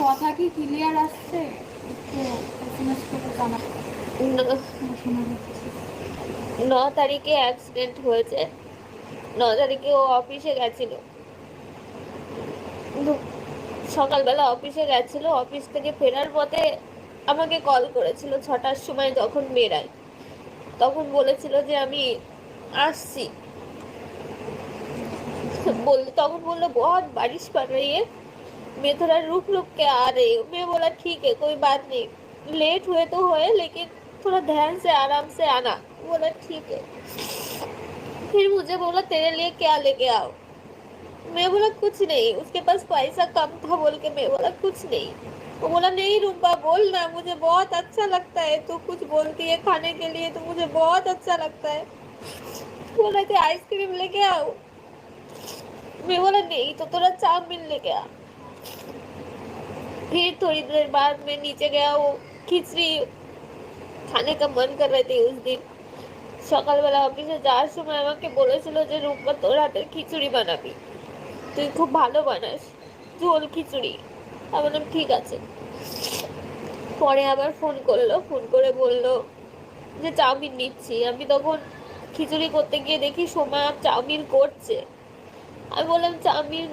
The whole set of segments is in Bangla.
কথা কি ক্লিয়ার আসছে? ন তারিখে অ্যাক্সিডেন্ট হয়েছে। ন তারিখে ও অফিসে গেছিল। সকালবেলা অফিসে গেছিল। অফিস থেকে ফেরার পথে আমাকে কল করেছিল ছটার সময় যখন বেরাই তখন বলেছিল যে আমি আসছি। তখন বলল বহ বারিশ পাড়াইয়ে? मैं थोड़ा रुक रुक के आ रही हूँ। मैं बोला, ठीक है, कोई बात नहीं। लेट हुए तो हुए, लेकिन थोड़ा ध्यान से, आराम से आना। बोला, ठीक है। फिर मुझे बोला, तेरे लिए क्या लेके आओ? मैं बोला, कुछ नहीं। उसके पास पैसा कम था बोल के मैं बोला, कुछ नहीं। वो बोला, नहीं रूपा, बोल ना। मुझे बहुत अच्छा लगता है तू कुछ बोलती है खाने के लिए तो मुझे बहुत अच्छा लगता है। बोला कि आइसक्रीम लेके आओ? मैं बोला, नहीं तो थोड़ा चाउमीन लेके आ। फिर थोड़ी देर बाद मैं नीचे गया वो खिचड़ी खाने का मन कर रहे थे उस दिन সকালবেলা অফিসে যাওয়ার সময় আমাকে বলেছিল যে রূপা তোর হাতের খিচুড়ি বানাবি তুই খুব ভালো বানাস ঝোল খিচুড়ি আমি বললাম ঠিক আছে পরে আবার ফোন করলো ফোন করে বললো যে চাউমিন নিচ্ছি আমি তখন খিচুড়ি করতে গিয়ে দেখি সোমা চাউমিন করছে আমি বললাম চাউমিন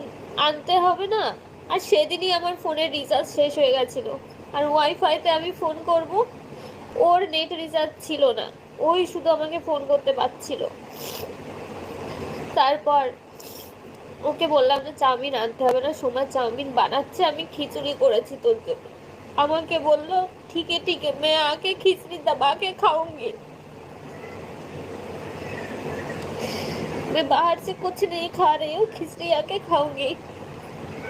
আনতে হবে না আর সেদিনই আমার ফোনের রিচার্জ শেষ হয়ে গেছিল আর ওয়াইফাইতে আমি ফোন করব ওর নেট রিচার্জ ছিল না ওই শুধু আমাকে ফোন করতে পারছিল তারপর ওকে বললাম যে চাউমিন আনতে হবে না সোমা চাউমিন বানাচ্ছে আমি খিচুড়ি করেছি তোর জন্য আমাকে বললো ঠিক है ठीक है मैं आके खिचड़ी दबा के खाऊंगी मैं बाहर से कुछ नहीं खा रही हूँ खिचड़ी आके खाऊंगी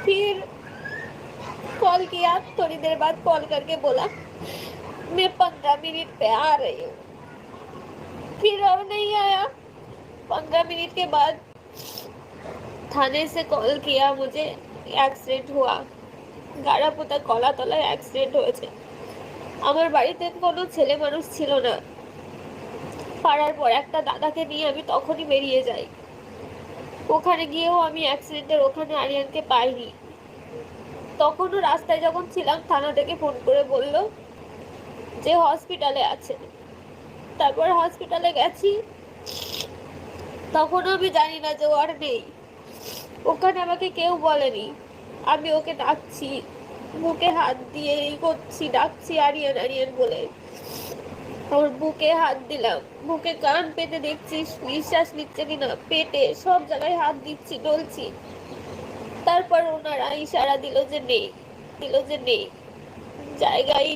फिर कॉल किया थोड़ी देर बाद कॉल करके बोला मैं पंद्रह मिनट पे आ रही हूँ फिर अब नहीं आया पंद्रह मिनट के बाद थाने से कॉल किया मुझे एक्सीडेंट हुआ গাড়াপোতা কলা তলায় অ্যাক্সিডেন্ট হয়েছে আমার বাড়িতে কোনো ছেলে মানুষ ছিল না পাড়ার পর একটা দাদাকে নিয়ে আমি তখনই বেরিয়ে যাই ওখানে গিয়েও আমি অ্যাক্সিডেন্টের ওখানে আরিয়ানকে পাইনি। তখনও রাস্তায় যখন ছিলাম, থানা থেকে ফোন করে বলল যে হসপিটালে আছে। তারপর হসপিটালে গেছি। তখনও আমি জানি না যে ও নেই। ওখানে আমাকে কেউ বলেনি। আমি ওকে ডাকছি বুকে হাত দিয়ে করছি, ডাকছি আরিয়ান আরিয়ান বলে। ওর বুকে হাত দিলাম। বুকে কান পেতে দেখছি, নিঃশ্বাস নিচ্ছে কিনা পেটে সব জায়গায় হাত দিচ্ছি ডলছি তারপর ওনারা ইশারা দিল যে নেই, দিল যে নেই। জায়গায়